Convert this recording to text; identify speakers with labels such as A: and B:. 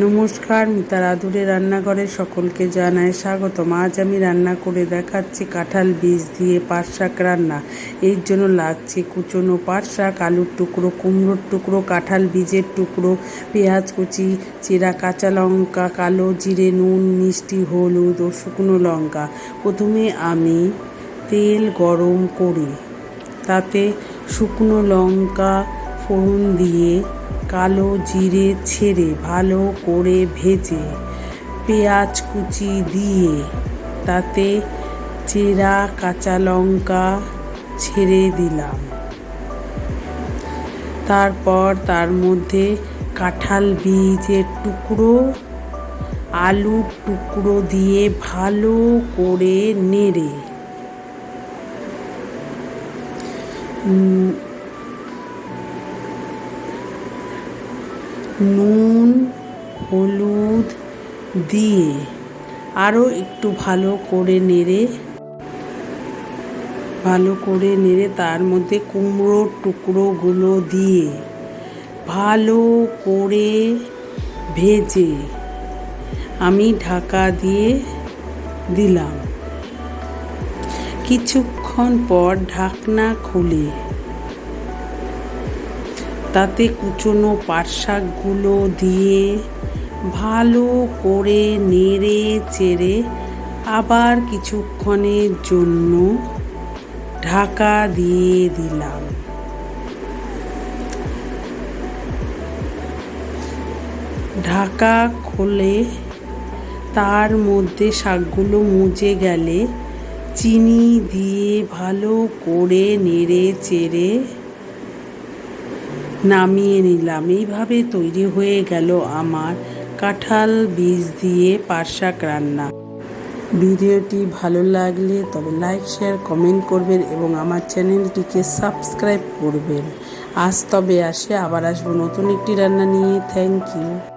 A: নমস্কার মিতার আদুরে রান্নাঘরে সকলকে জানায় স্বাগতম। আজ আমি রান্না করে দেখাচ্ছি কাঁঠাল বীজ দিয়ে পাট শাক রান্না। এর জন্য লাগছে কুচনো পাট শাক, আলুর টুকরো, কুমড়োর টুকরো, কাঁঠাল বীজের টুকরো, পেঁয়াজ কুচি, চেরা কাঁচা লঙ্কা, কালো জিরে, নুন, মিষ্টি, হলুদ ও শুকনো লঙ্কা। প্রথমে আমি তেল গরম করি তাতে শুকনো লঙ্কা ফোড়ন দিয়ে কালো জিরে ছেড়ে ভালো করে ভেজে পেঁয়াজ কুচি দিয়ে তাতে চেরা, কাঁচা লঙ্কা ছেড়ে দিলাম। তারপর তার মধ্যে কাঁঠাল বীজের টুকরো, আলুর টুকরো দিয়ে ভালো করে নেড়ে নুন, হলুদ দিয়ে আরও একটু ভালো করে নেড়ে, ভালো করে নেড়ে তার মধ্যে কুমড়োর টুকরোগুলো দিয়ে ভালো করে ভেজে আমি ঢাকা দিয়ে দিলাম। কিছুক্ষণ পর ঢাকনা খুলে তাতে কুচনো পাট শাকগুলো দিয়ে ভালো করে নেড়ে চেড়ে আবার কিছুক্ষণের জন্য ঢাকা দিয়ে দিলাম। ঢাকা খুলে তার মধ্যে শাকগুলো মুজে গেলে চিনি দিয়ে ভালো করে নেড়ে চেড়ে নামিয়ে নিলাম। এইভাবে তৈরি হয়ে গেল আমার কাঁঠাল বীজ দিয়ে পার্শাক রান্না। ভিডিওটি ভালো লাগলে তবে লাইক, শেয়ার, কমেন্ট করবেন এবং আমার চ্যানেলটিকে সাবস্ক্রাইব করবেন। আজ তবে আসে, আবার আসব নতুন একটি রান্না নিয়ে। Thank you.